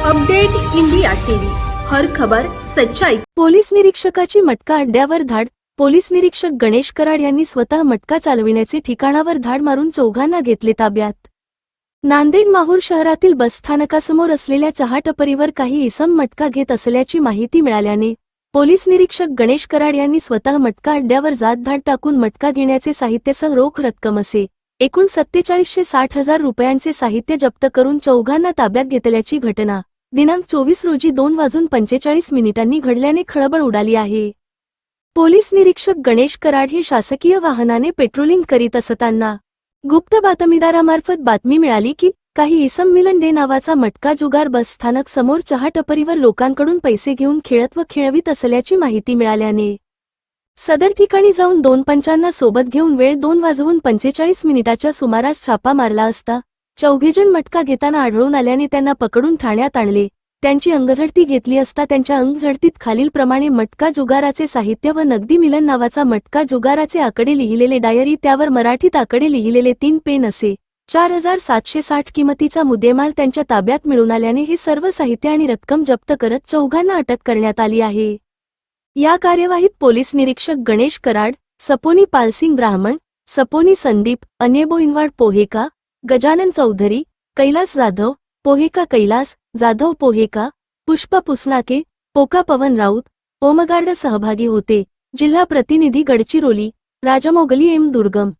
Update India TV. हर खबर सच्चाई. Police निरीक्षकाची मटका अड्ड्यावर धाड. पोलीस निरीक्षक गणेश कराड यांनी स्वतः मटका चालविण्याचे ठिकाणावर धाड मारून चौघांना घेतले ताब्यात. नांदेड माहूर शहरातील बसस्थानकासमोर असलेल्या चहा टपरीवर काही इसम मटका घेत असल्याची माहिती मिळाल्याने पोलीस निरीक्षक गणेश कराड यांनी स्वतः मटका अड्ड्यावर जात धाड टाकून मटका घेण्याचे साहित्यासह रोख रक्कम असे एकूण सत्तेचाळीसशे साठ हजार रुपयांचे साहित्य जप्त करून चौघांना ताब्यात घेतल्याची घटना. दिनांक चोवीस रोजी दोन वाजून पंचेचाळीस मिनिटांनी घडल्याने खळबळ उडाली आहे. पोलीस निरीक्षक गणेश कराड हे शासकीय वाहनाने पेट्रोलिंग करीत असताना गुप्त बातमीदारामार्फत बातमी मिळाली की काही इसम मिलन डे नावाचा मटका जुगार बस स्थानक समोर चहा टपरीवर लोकांकडून पैसे घेऊन खेळत व खेळवीत असल्याची माहिती मिळाल्याने सदर ठिकाणी जाऊन दोन पंचांना सोबत घेऊन वेळ दोन वाजवून पंचेचाळीस मिनिटाच्या सुमारास छापा मारला असता चौघेजण मटका घेताना आढळून आल्याने त्यांना पकडून ठाण्यात आणले. त्यांची अंगझडती घेतली असता त्यांच्या अंगझडतीत खालीलप्रमाणे मटका जुगाराचे साहित्य व नगदी मिलन नावाचा मटका जुगाराचे आकडे लिहिलेले डायरी त्यावर मराठीत आकडे लिहिलेले तीन पेन असे. चार हजार सातशे साठ किमतीचा मुद्देमाल त्यांच्या ताब्यात मिळून आल्याने हे सर्व साहित्य आणि रक्कम जप्त करत चौघांना अटक करण्यात आली आहे. या कार्यवाहीत पोलीस निरीक्षक गणेश कराड सपोनी पालसिंग ब्राह्मण सपोनी संदीप अनेबो इनवाड पोहेका गजानन चौधरी कैलास जाधव पोहेका कैलास जाधव पोहेका पुष्प पुसणाके पोका पवन राऊत ओमगार्ड सहभागी होते. जिल्हा प्रतिनिधी गडचिरोली राजमोगली एम दुर्गम.